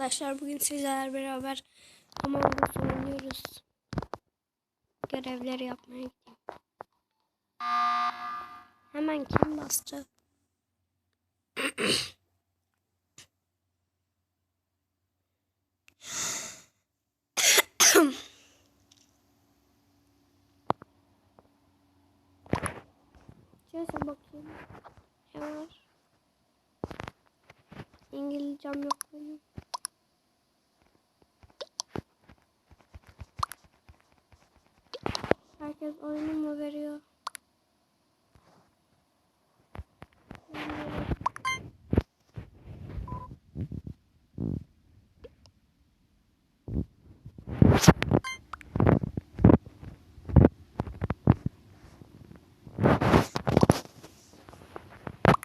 arkadaşlar bugün sizlerle beraber Among Us oynuyoruz. Görevleri yapmaya gideyim. Hemen kim bastı? Şöyle bakayım. Ne var? İngilizcem yok benim. Herkes oyunu mu veriyor?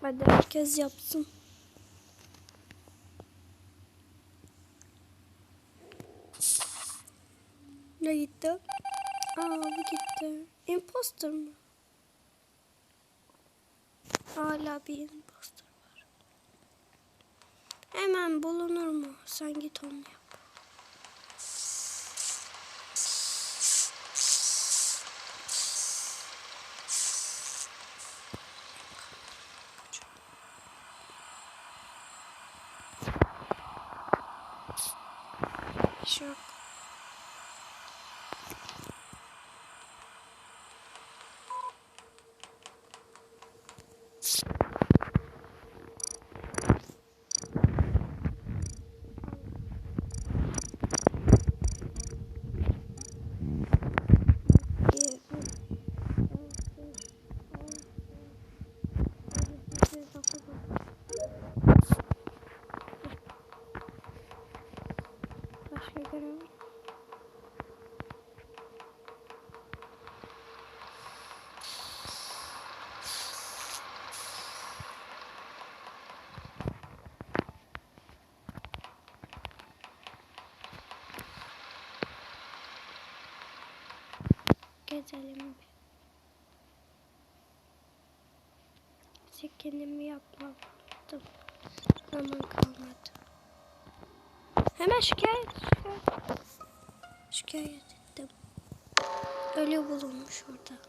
Hadi herkes yapsın. Ne gitti? Aa bu gitti. Imposter mı? Hala bir imposter var. Hemen bulunur mu? Sen git onu yap. Şok. Başka görev var. Gezelim. Bize kendimi yapmadım. Zaman kalmadı. Hemen şikayet, şikayet. Şikayet ettim. Ölü bulunmuş orada.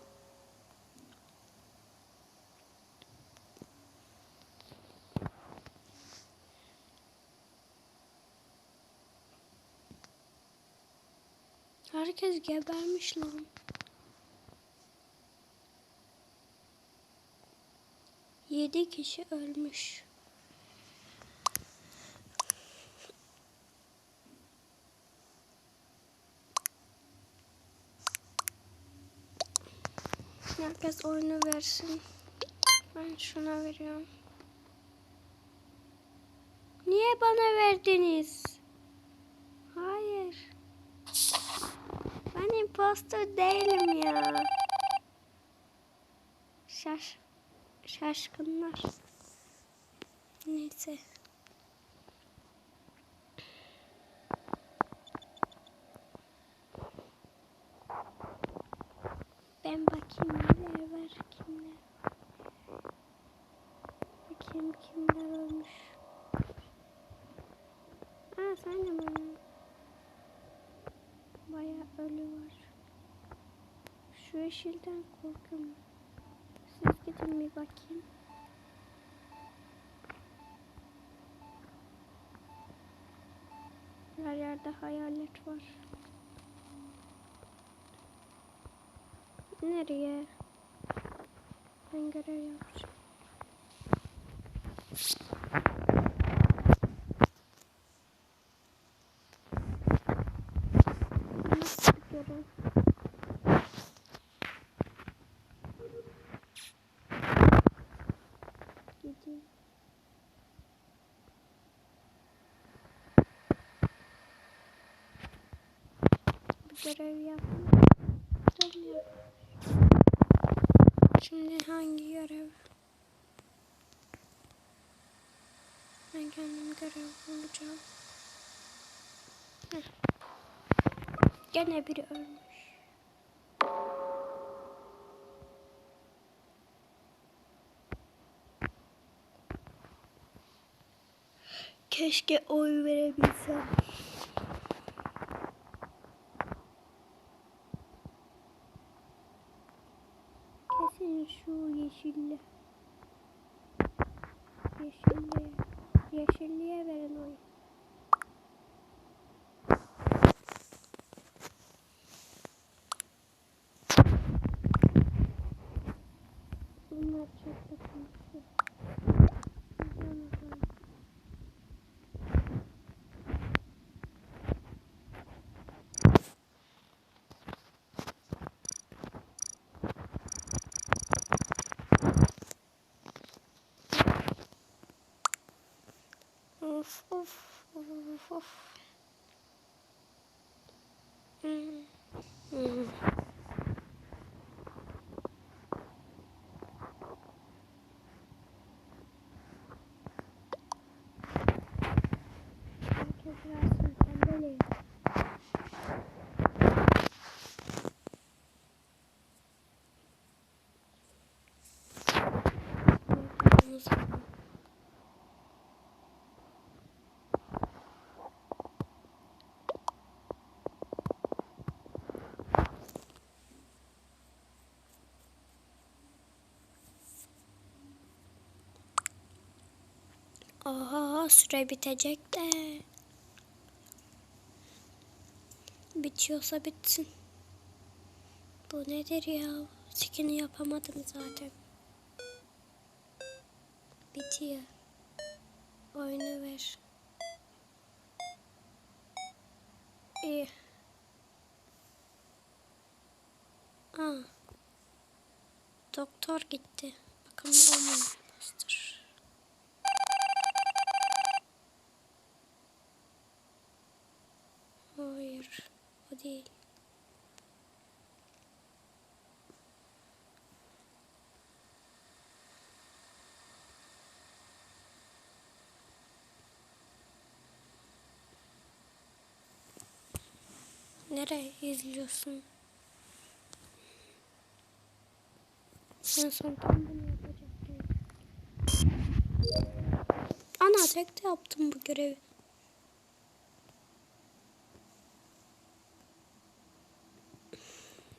Herkes gebermiş lan. Yedi kişi ölmüş. Herkes oyunu versin. Ben şuna veriyorum. Niye bana verdiniz? Hayır. Ben imposter değilim ya. Şaş şaşkınlar. Neyse. Ben bakayım neler var kimler. Bakayım kimler olmuş. Aa sen de mi? Baya ölü var. Şu yeşilden korkuyorum. Gidin bir bakayım. Her yerde hayalet var. Nereye? Ben görev yapacağım. Nasıl bir? Gideyim. Bir görev yaptım. Şimdi hangi görev? Ben kendim görev bulacağım. Heh. Gene biri ölmüş. Keşke oy verebilsem. Kesin şu yeşille. Yeşilliğe. Yeşilliğe Of of of of. Hmm. Hmm. Herkes versin pembeleyi. Kırmızı. Aha süre bitecek de. Bitiyorsa bitsin. Bu nedir ya? Skin'i yapamadım zaten. Bitiyor. Oyunu ver. İyi. Aa. Doktor gitti. Bakalım o mu imposter? Hayır. O değil. Nereye izliyorsun? En son tam bunu yapacaktım. Ana tek de yaptım bu görevi.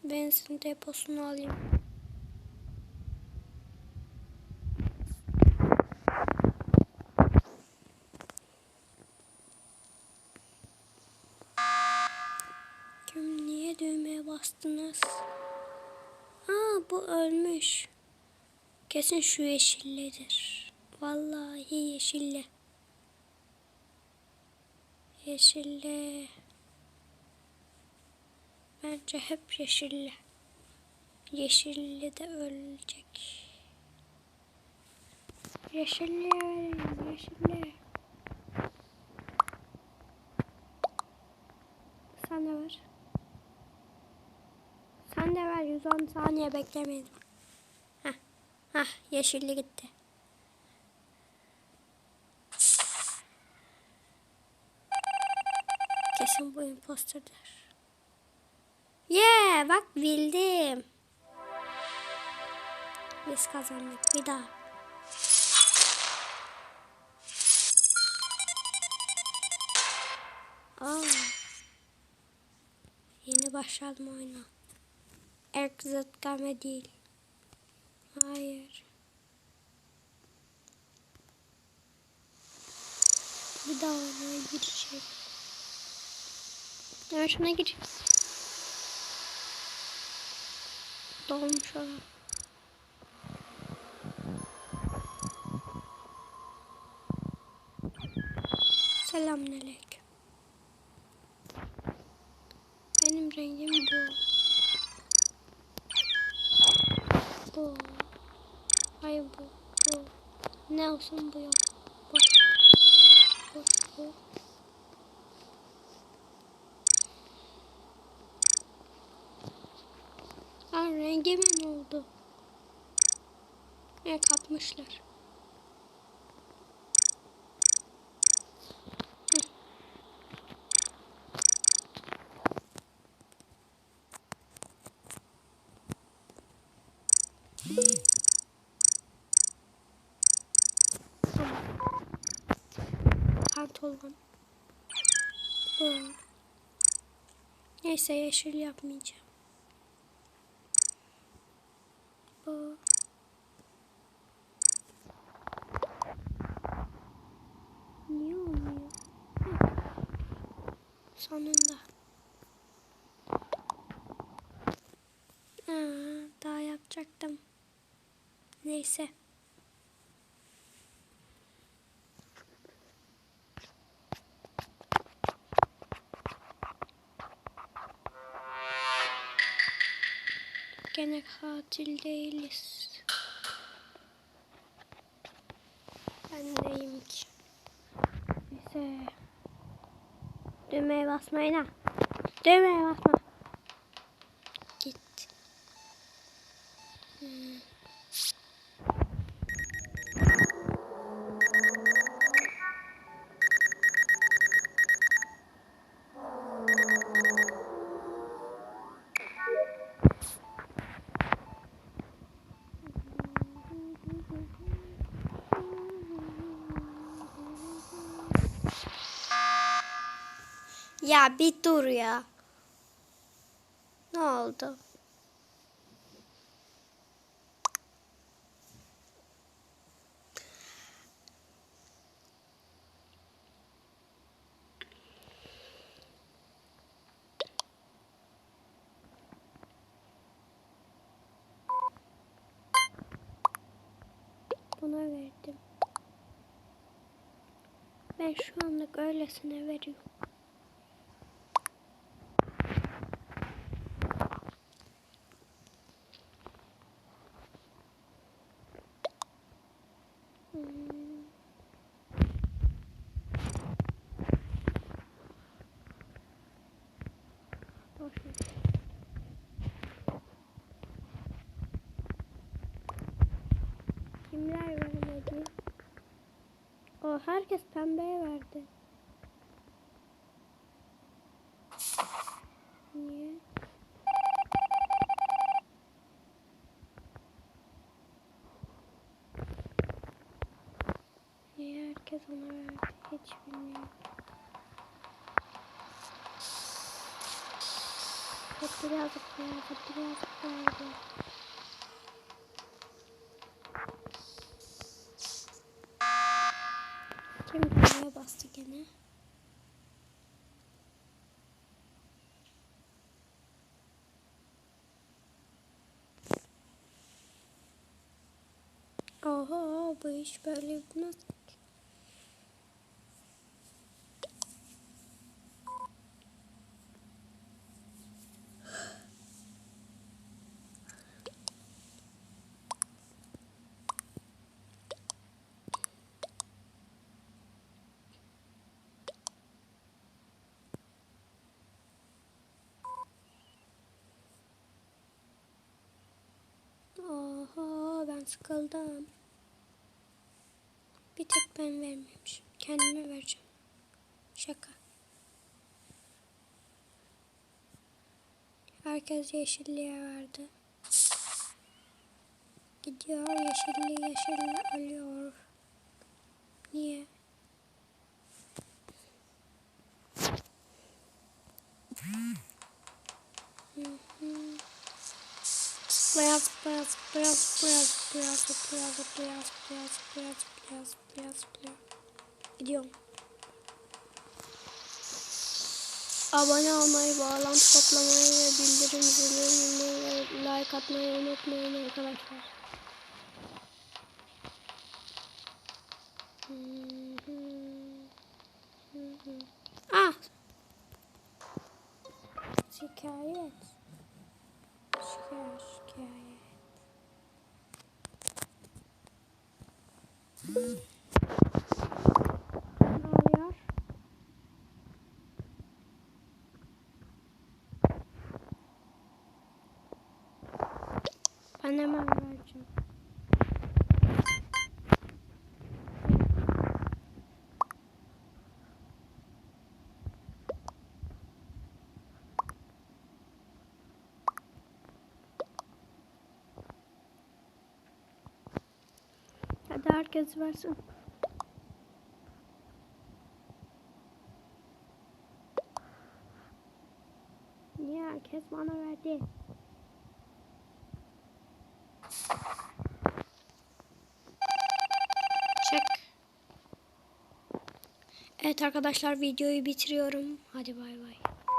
Benzin deposunu alayım. Kim niye düğmeye bastınız? Aa bu ölmüş. Kesin şu yeşilledir. Vallahi yeşille. Yeşille. Bence hep yeşille. Yeşille de ölecek. Yeşille verin, yeşille. Sen de ver. Sen de ver 110 saniye beklemeyin. Hah, hah yeşilli gitti. Kesin bu imposterdir. Yeah, bak bildim. Biz kazandık bir daha. Aa. Yeni başladım oyuna. Exit game değil. Hayır. Bir daha oynaya girecek. Ya şuna Dolmuş olan. Selamünaleyküm. Benim rengim bu. Bu. Hayır bu. Bu. Ne olsun bu yok. rengime ne oldu? E kapmışlar. Pantolon. Neyse yeşil yapmayacağım. Bu. Niye olmuyor? Sonunda. Aa, daha yapacaktım. Neyse. Gene katil değiliz. Ben neyim ki? Neyse. Düğmeye basmayın ha. Düğmeye basma. Git. Hmm. Ya bir dur ya. Ne oldu? Buna verdim. Ben şu anlık öylesine veriyorum. Hmm. Boş ver. Kimler vermedi? O herkes pembeye verdi. Niye? Niye herkes ona verdi hiç bilmiyorum. Hep birazcık verdi, birazcık verdi. tane. Oha bu iş böyle yapmaz. Sıkıldım. Bir tek ben vermemişim. Kendime vereceğim. Şaka. Herkes yeşilliğe verdi. Gidiyor yeşilli yeşilli alıyor. Niye? Hı Beyaz beyaz beyaz beyaz beyaz beyaz beyaz beyaz beyaz beyaz beyaz beyaz Gidiyorum. Abone olmayı, bağlantı toplamayı ve bildirim zilini like atmayı unutmayın arkadaşlar. Ah! Şikayet, Anneme vereceğim. Hadi herkes versin. Niye herkes bana verdi? Evet arkadaşlar videoyu bitiriyorum. Hadi bay bay.